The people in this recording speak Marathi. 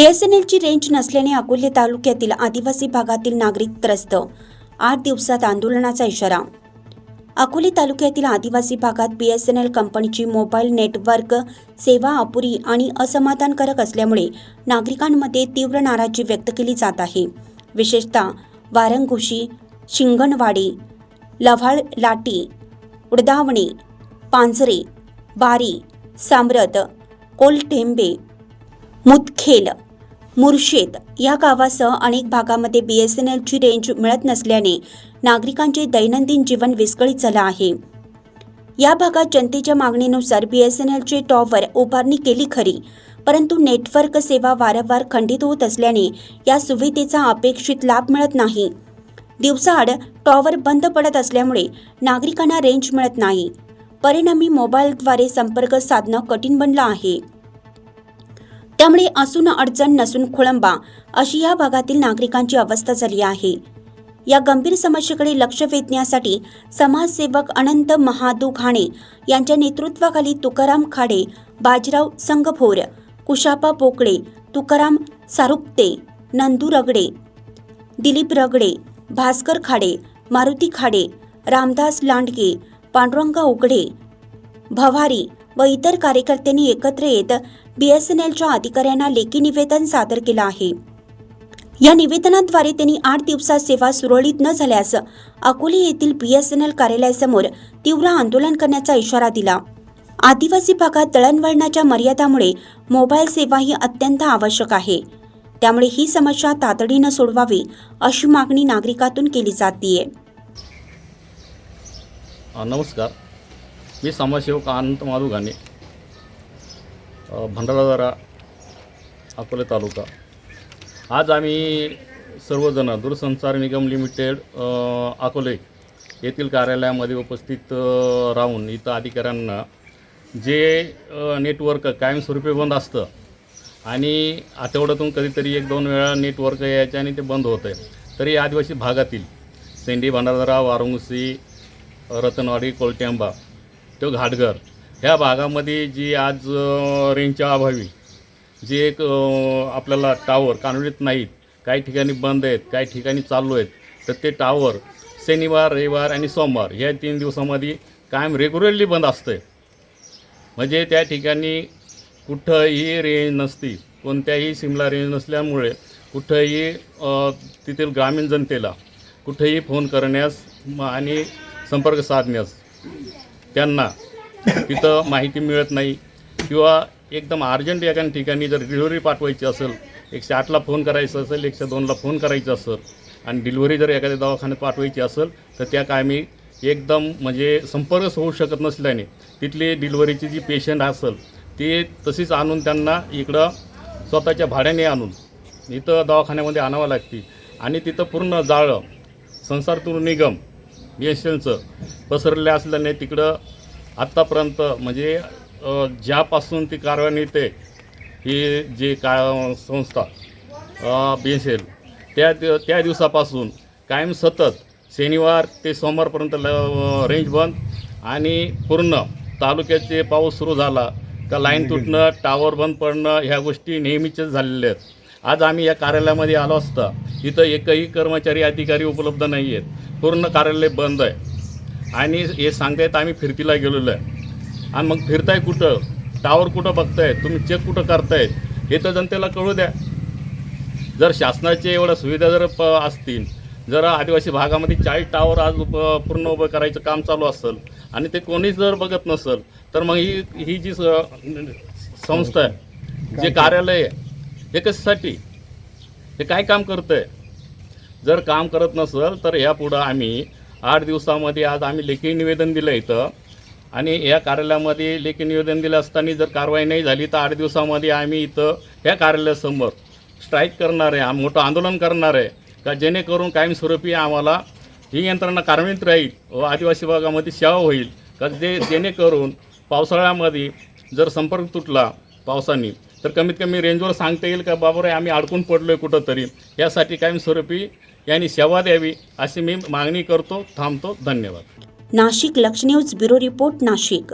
बीएसएनएलची रेंज नसल्याने अकोले तालुक्यातील आदिवासी भागातील नागरिक त्रस्त. आठ दिवसात आंदोलनाचा इशारा. अकोले तालुक्यातील आदिवासी भागात बीएसएनएल कंपनीची मोबाईल नेटवर्क सेवा अपुरी आणि असमाधानकारक असल्यामुळे नागरिकांमध्ये तीव्र नाराजी व्यक्त केली जात आहे. विशेषतः वारंगुशी शिंगणवाडी लव्हाळ लाटी उडदावणे पांजरे बारी साम्रत कोलठेंबे मुदखेल मुर्शेद या गावासह अनेक भागामध्ये बी एस एन एलची रेंज मिळत नसल्याने नागरिकांचे दैनंदिन जीवन विस्कळीत झालं आहे. या भागात जनतेच्या मागणीनुसार बी एस एन एलचे टॉवर उभारणी केली खरी परंतु नेटवर्क सेवा वारंवार खंडित होत असल्याने या सुविधेचा अपेक्षित लाभ मिळत नाही. दिवसाआड टॉवर बंद पडत असल्यामुळे नागरिकांना रेंज मिळत नाही. परिणामी मोबाईलद्वारे संपर्क साधणं कठीण बनलं आहे. त्यामुळे असून अडचण नसून खोळंबा अशी या भागातील नागरिकांची अवस्था झाली आहे. या गंभीर समस्येकडे लक्ष वेधण्यासाठी समाजसेवक अनंत महादू घाणे यांच्या नेतृत्वाखाली तुकाराम खाडे बाजीराव संगभोर कुशापा पोकळे तुकाराम सारुक्ते नंदू रगडे दिलीप रगडे भास्कर खाडे मारुती खाडे रामदास लांडगे पांडुरंगा उघडे भवारी व इतर कार्यकर्त्यांनी एकत्र येत बीएसएनएलच्या अधिकाऱ्यांना लेखी निवेदन सादर केलं आहे. या निवेदनाद्वारे त्यांनी आठ दिवसात सेवा सुरळीत न झाल्यास अकोले येथील बीएसएनएल कार्यालयासमोर तीव्र आंदोलन करण्याचा इशारा दिला. आदिवासी भागात दळणवळणाच्या मर्यादामुळे मोबाईल सेवा ही अत्यंत आवश्यक आहे. त्यामुळे ही समस्या तातडीनं सोडवावी अशी मागणी नागरिकातून केली जाते नमस्कार. मी समाजसेवक अनंत माधुघाने भंडारादारा भंडारादरा अकोले तालुका। आज आम्ही सर्वजण दूरसंचार निगम लिमिटेड अकोले येथील कार्यालयामध्ये उपस्थित राहून इथं अधिकाऱ्यांना जे नेटवर्क कायमस्वरूपी बंद असतं आणि आठवड्यातून कधीतरी एक दोन वेळा नेटवर्क यायचे आणि ते बंद होतं आहे तरी आदिवासी भागातील सेंडी भंडारदरा वारुंगसी रतनवाडी कोलट्यांबा तो घाटघर. ह्या भागामध्ये जी आज रेंजच्या अभावी जे एक आपल्याला टावर कानडीत नाहीत काही ठिकाणी बंद आहेत काही ठिकाणी चालू आहेत तर ते टावर शनिवार रविवार आणि सोमवार या तीन दिवसामध्ये कायम रेग्युलरली बंद असतं म्हणजे त्या ठिकाणी कुठंही रेंज नसती कोणत्याही सिमला रेंज नसल्यामुळे कुठंही तेथील ग्रामीण जनतेला कुठेही फोन करण्यास म- आणि संपर्क साधण्यास त्यांना तिथं माहिती मिळत नाही किंवा एकदम अर्जंट एका ठिकाणी जर डिलिव्हरी पाठवायची असेल एकशे आठला फोन करायचं असेल एकशे दोनला फोन करायचा असेल आणि डिलिव्हरी जर एखाद्या दवाखान्यात पाठवायची असेल तर त्या कामी एकदम म्हणजे संपर्कच होऊ शकत नसल्याने तिथली डिलिव्हरीची जी पेशंट असेल ते तशीच आणून त्यांना इकडं स्वतःच्या भाड्याने आणून इथं दवाखान्यामध्ये आणावं लागते. आणि तिथं पूर्ण जाळं संसारतूर निगम बी एस एलचं पसरले असल्याने तिकडं आत्तापर्यंत म्हणजे ज्यापासून ती कारवाई येते ही जी का संस्था बी एस एल त्या त्या दिवसापासून कायम सतत शनिवार ते सोमवारपर्यंत ल रेंज बंद आणि पूर्ण तालुक्याचे पाऊस सुरू झाला का लाईन तुटणं टावर बंद पडणं ह्या गोष्टी नेहमीच्याच झालेल्या आहेत. आज आम्ही या कार्यालयामध्ये आलो असता इथं एकही कर्मचारी अधिकारी उपलब्ध नाही आहेत. पूर्ण कार्यालय बंद आहे. आणि हे सांगतायत आम्ही फिरतीला गेलेलो आहे. आणि मग फिरताय कुठं? टावर कुठं बघताय तुम्ही चेक कुठं करतायत? हे तर जनतेला कळू द्या. जर शासनाचे एवढ्या सुविधा जर प असतील जर आदिवासी भागामध्ये चाळीस टावर आज उप पूर्ण उभं करायचं काम चालू असेल आणि ते कोणीच जर बघत नसेल तर मग ही ही जी स- संस्था आहे जे कार्यालय आहे हे कशासाठी? हे काय काम करतं आहे जर काम करत नसेल तर यापुढं आम्ही आठ दिवसामध्ये आज आम्ही लेखी निवेदन दिलं इथं. आणि या कार्यालयामध्ये लेखी निवेदन दिलं असताना जर कारवाई नाही झाली तर आठ दिवसामध्ये आम्ही इथं ह्या कार्यालयासमोर स्ट्राईक करणार आहे आम्ही मोठं आंदोलन करणार आहे. का जेणेकरून कायमस्वरूपी आम्हाला ही यंत्रणा कार्यान्वित राहील व आदिवासी भागामध्ये सेवा होईल. का जे जेणेकरून पावसाळ्यामध्ये जर संपर्क तुटला पावसाने तर कमीत कमी रेंजवर सांगता येईल का बाबा रे आम्ही अडकून पडलो आहे कुठंतरी? यासाठी कायमस्वरूपी यांनी सेवा द्यावी अशी मी मागणी करतो थांबतो. धन्यवाद. नाशिक लक्ष न्यूज ब्युरो रिपोर्ट नाशिक.